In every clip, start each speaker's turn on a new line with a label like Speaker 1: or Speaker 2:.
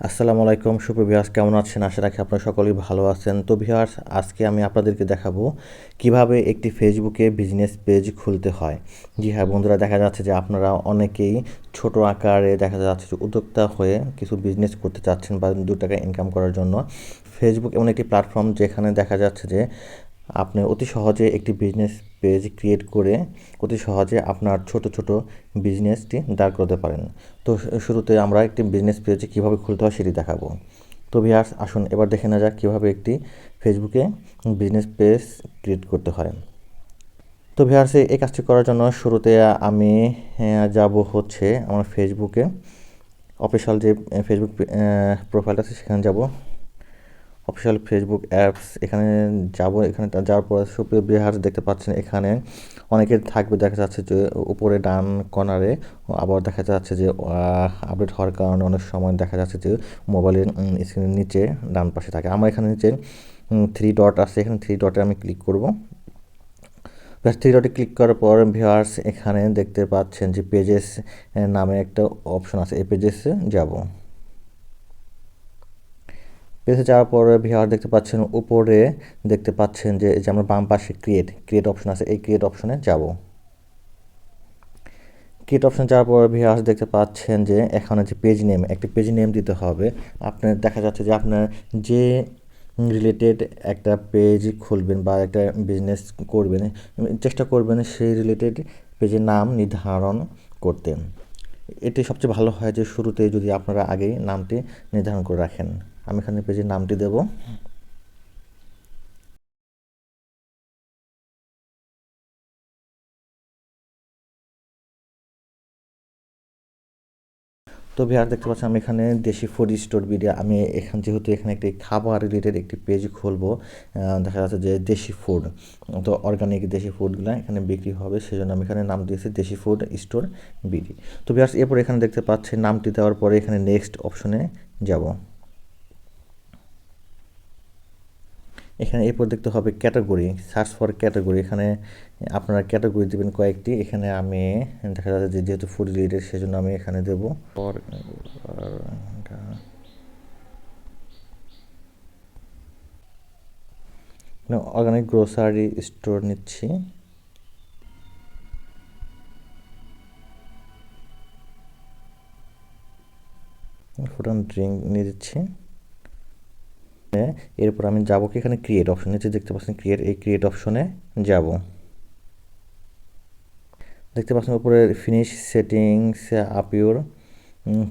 Speaker 1: আসসালামু আলাইকুম সুপ্রভিয়াস কেমন আছেন? আশা রাখি আপনারা সকলেই ভালো আছেন। তো ভিউয়ার্স, আজকে আমি আপনাদেরকে দেখাবো কীভাবে একটি ফেসবুকে বিজনেস পেজ খুলতে হয়। জি হ্যাঁ বন্ধুরা, দেখা যাচ্ছে যে আপনারা অনেকেই ছোট আকারে দেখা যাচ্ছে যে উদ্যোক্তা হয়ে কিছু বিজনেস করতে চাচ্ছেন বা দু টাকা ইনকাম করার জন্য। ফেসবুক এমন একটি প্ল্যাটফর্ম যেখানে দেখা যাচ্ছে যে আপনি অতি সহজে একটি বিজনেস পেজ ক্রিয়েট করে অতি সহজে আপনার ছোট ছোট বিজনেসটি দাঁড় করতে পারেন। তো শুরুতে আমরা একটি বিজনেস পেজ কীভাবে খুলতে হয় সেটি দেখাবো। তো ভিয়ার্স আসুন এবার দেখে নেওয়া যাক কীভাবে একটি ফেসবুকে বিজনেস পেজ ক্রিয়েট করতে হয়। তো ভিয়ার্সে এই কাজটি করার জন্য শুরুতে আমি যাব হচ্ছে আমার ফেসবুকে অফিসিয়াল যে ফেসবুক প্রোফাইলটা আছে সেখানে যাব। অফিসিয়াল ফেসবুক অ্যাপস, এখানে যাব, এখানে যাওয়ার পর সুপ্রিয় বিহার দেখতে পাচ্ছেন এখানে। অনেকের থাকবে, দেখা যাচ্ছে যে উপরে ডান কর্নারে, আবার দেখা যাচ্ছে যে আপডেট হওয়ার কারণে অনেক সময় দেখা যাচ্ছে যে মোবাইলের স্ক্রিনের নিচে ডান পাশে থাকে। আমার এখানে নিচে থ্রি ডট আছে। এখানে থ্রি ডটে আমি ক্লিক করব। থ্রি ডটে ক্লিক করার পর ভিউয়ার্স এখানে দেখতে পাচ্ছেন যে পেজেস নামে একটা অপশন আছে। এই পেজেসে যাব। পেজে যাওয়ার পরে ভিআর দেখতে পাচ্ছেন, উপরে দেখতে পাচ্ছেন যে যে আমরা বাম পাশে ক্রিয়েট ক্রিয়েট অপশন আছে, এই ক্রিয়েট অপশনে যাব। ক্রিয়েট অপশন যাওয়ার পর ভিআর দেখতে পাচ্ছেন যে, এখানে যে পেজ নেম একটি পেজ নেম দিতে হবে। আপনার, দেখা যাচ্ছে যে আপনার যে রিলেটেড একটা পেজ খুলবেন বা একটা বিজনেস করবেন, চেষ্টা করবেন সেই রিলেটেড পেজের নাম নির্ধারণ করতে। এটি সবচেয়ে ভালো হয় যে শুরুতে যদি আপনারা আগেই নামটি নির্ধারণ করে রাখেন। আমি এখানে পেজের নামটি দেব। তো ভিয়ার দেখতে পাচ্ছি আমি এখানে দেশি ফুড স্টোর ভিডিও আমি এখানে যেহেতু এখানে একটি খাবার রিলেটেড একটি পেজ খুলবো দেখা যাচ্ছে যে দেশি ফুড তো অর্গানিক দেশি ফুডগুলো এখানে বিক্রি হবে, সেজন্য আমি এখানে নাম দিয়েছি দেশি ফুড স্টোর বিডি তো ভিয়ার্স এরপর এখানে দেখতে পাচ্ছি নামটি দেওয়ার পরে এখানে নেক্সট অপশনে যাব। এখানে এরপর দেখতে হবে ক্যাটাগরি সার্চ ফর ক্যাটাগরি। এখানে আপনারা ক্যাটাগরি দেবেন কয়েকটি। এখানে আমি দেখা যাচ্ছে যে যেহেতু ফুড রিলেটেড সেজন্য আমি এখানে দেব। অর্গানিক গ্রোসারি স্টোর নিচ্ছি। ফুড অ্যান্ড ড্রিঙ্ক নিয়ে দিচ্ছি। এরপর আমি যাব কি এখানে ক্রিয়েট অপশন নিচে দেখতে পাচ্ছেন ক্রিয়েট এই ক্রিয়েট অপশনে যাব। দেখতে পাচ্ছেন উপরে finish settings up your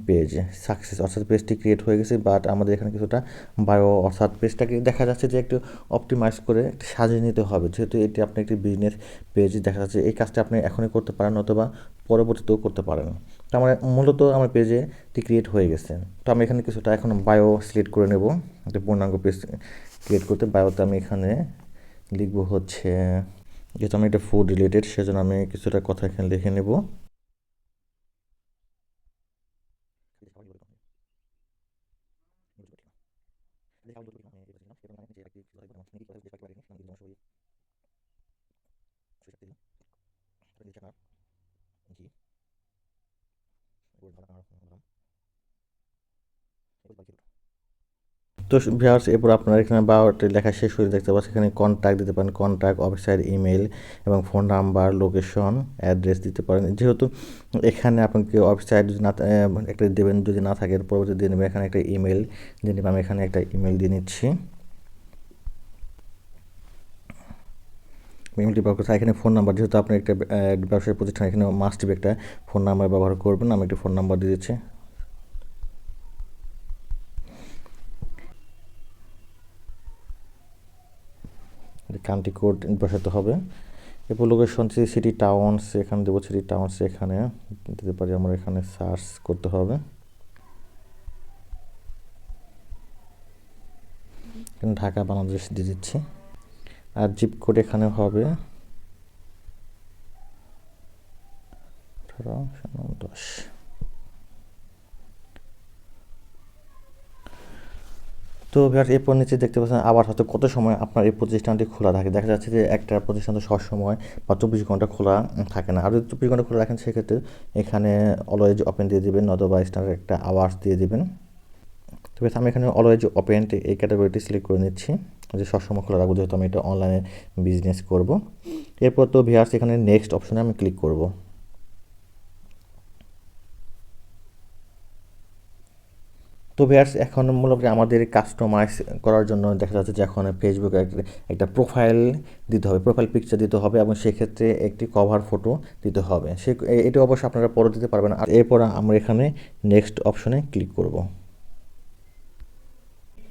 Speaker 1: page success অর্থাৎ পেজটি ক্রিয়েট হয়ে গেছে বাট আমাদের এখানে কিছুটা বায়ো অর্থাৎ পেজটাকে দেখা যাচ্ছে যে একটু অপটিমাইজ করে সাজিয়ে নিতে হবে। যেহেতু এটি আপনি একটি বিজনেস পেজ দেখা যাচ্ছে, এই কাজটা আপনি এখনই করতে পারেন অথবা পরবর্তীতেও করতে পারেন। তো আমার মূলত আমার পেজে এটি ক্রিয়েট হয়ে গেছে। তো আমি এখানে কিছুটা এখন বায়ো সিলেক্ট করে নেব। একটা পূর্ণাঙ্গ পেজ ক্রিয়েট করতে বায়োতে আমি এখানে লিখব হচ্ছে, যেহেতু আমি এটা ফুড রিলেটেড সেজন্য আমি কিছুটা কথা এখানে লিখে নেব। dejamos los dos niños y por ejemplo en el que llega el no tiene que estar el equipo de fútbol ni nada no তো ভিউয়ার্স এরপর আপনার এখানে বারোটি লেখা শেষ হয়ে দেখতে পাচ্ছেন। এখানে কন্ট্যাক্ট দিতে পারেন কন্ট্যাক্ট অফিসার ইমেল এবং ফোন নাম্বার লোকেশন অ্যাড্রেস দিতে পারেন। যেহেতু এখানে আপনাকে অফিসার যদি না একটা দেবেন, যদি না থাকে পরবর্তী দিয়ে নেবেন। এখানে একটা ইমেল দিয়ে নেবেন। আমি এখানে একটা ইমেল দিয়ে নিচ্ছি। ইমেলটি ব্যবহার করতে এখানে ফোন নাম্বার যেহেতু আপনি একটা ব্যবসায়ী প্রতিষ্ঠান এখানে মাস্ট একটা ফোন নাম্বার ব্যবহার করবেন। আমি একটি ফোন নাম্বার দিয়ে দিচ্ছি। কান্ট্রি কোড বসাতে হবে। এরপর লোকেশন সিটি টাউনস এখানে দেবো সিটি টাউনস এখানে দিতে পারি আমরা এখানে সার্চ করতে হবে। ঢাকা, বাংলাদেশ দিয়ে দিচ্ছি। আর জিপ কোড এখানে হবে। আঠারো দশ তো ভিউয়ার্স এরপর নিচে দেখতে পাচ্ছেন আবার হয়তো কত সময় আপনার এই প্রতিষ্ঠানটি খোলা থাকে। দেখা যাচ্ছে যে একটা প্রতিষ্ঠান তো সবসময় বা চব্বিশ ঘণ্টা খোলা থাকে না। আর যদি চব্বিশ ঘণ্টা খোলা রাখেন, সেক্ষেত্রে এখানে অলওয়েজ ওপেন দিয়ে দেবেন অথবা স্টার একটা আওয়ার্স দিয়ে দেবেন। ভিউয়ার্স আমি এখানে অলওয়েজ ওপেন এই ক্যাটাগরিটি সিলেক্ট করে নিচ্ছি যে সবসময় খোলা রাখব, যেহেতু আমি এটা অনলাইনে বিজনেস করব। এরপর তো ভিউয়ার্স এখানে নেক্সট অপশনে আমি ক্লিক করব। তো ভিয়ার্স এখন মূলত আমাদের কাস্টমাইজ করার জন্য দেখা যাচ্ছে যে এখন ফেসবুকে একটা প্রোফাইল দিতে হবে প্রোফাইল পিকচার দিতে হবে এবং সেক্ষেত্রে একটি কভার ফটো দিতে হবে। সে, এটা অবশ্যই আপনারা পরে দিতে পারবেন। আর এরপর আমরা এখানে নেক্সট অপশনে ক্লিক করব।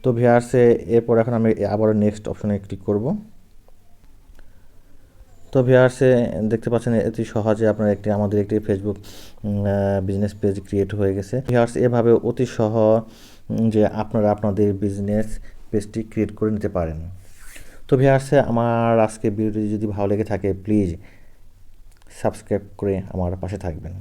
Speaker 1: তো ভিয়ার্সে এরপর এখন আমি আবারও নেক্সট অপশনে ক্লিক করব। তো ভিউয়ার্সে দেখতে পাচ্ছেন, অতি সহজে আপনার একটি, আমাদের একটি ফেসবুক বিজনেস পেজ ক্রিয়েট হয়ে গেছে। ভিউয়ার্স, এভাবে অতি সহজ যে আপনারা আপনাদের বিজনেস পেজটি ক্রিয়েট করে নিতে পারেন। তো ভিউয়ার্সে আমার আজকে ভিডিওটি যদি ভালো লেগে থাকে প্লিজ সাবস্ক্রাইব করে আমার পাশে থাকবেন।